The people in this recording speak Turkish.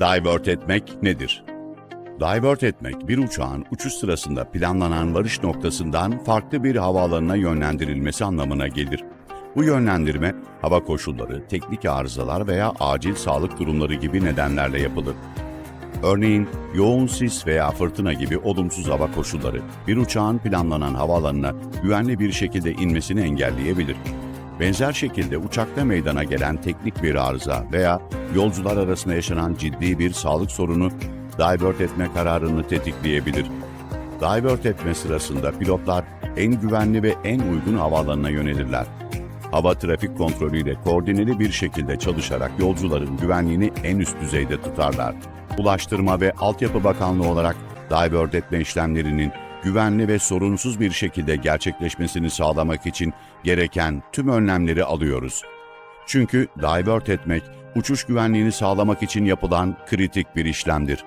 Divert etmek nedir? Divert etmek, bir uçağın uçuş sırasında planlanan varış noktasından farklı bir havaalanına yönlendirilmesi anlamına gelir. Bu yönlendirme, hava koşulları, teknik arızalar veya acil sağlık durumları gibi nedenlerle yapılır. Örneğin yoğun sis veya fırtına gibi olumsuz hava koşulları bir uçağın planlanan havaalanına güvenli bir şekilde inmesini engelleyebilir. Benzer şekilde uçakta meydana gelen teknik bir arıza veya yolcular arasında yaşanan ciddi bir sağlık sorunu divert etme kararını tetikleyebilir. Divert etme sırasında pilotlar en güvenli ve en uygun havaalanına yönelirler. Hava trafik kontrolüyle koordineli bir şekilde çalışarak yolcuların güvenliğini en üst düzeyde tutarlar. Ulaştırma ve Altyapı Bakanlığı olarak divert etme işlemlerinin güvenli ve sorunsuz bir şekilde gerçekleşmesini sağlamak için gereken tüm önlemleri alıyoruz. Çünkü divert etmek, uçuş güvenliğini sağlamak için yapılan kritik bir işlemdir.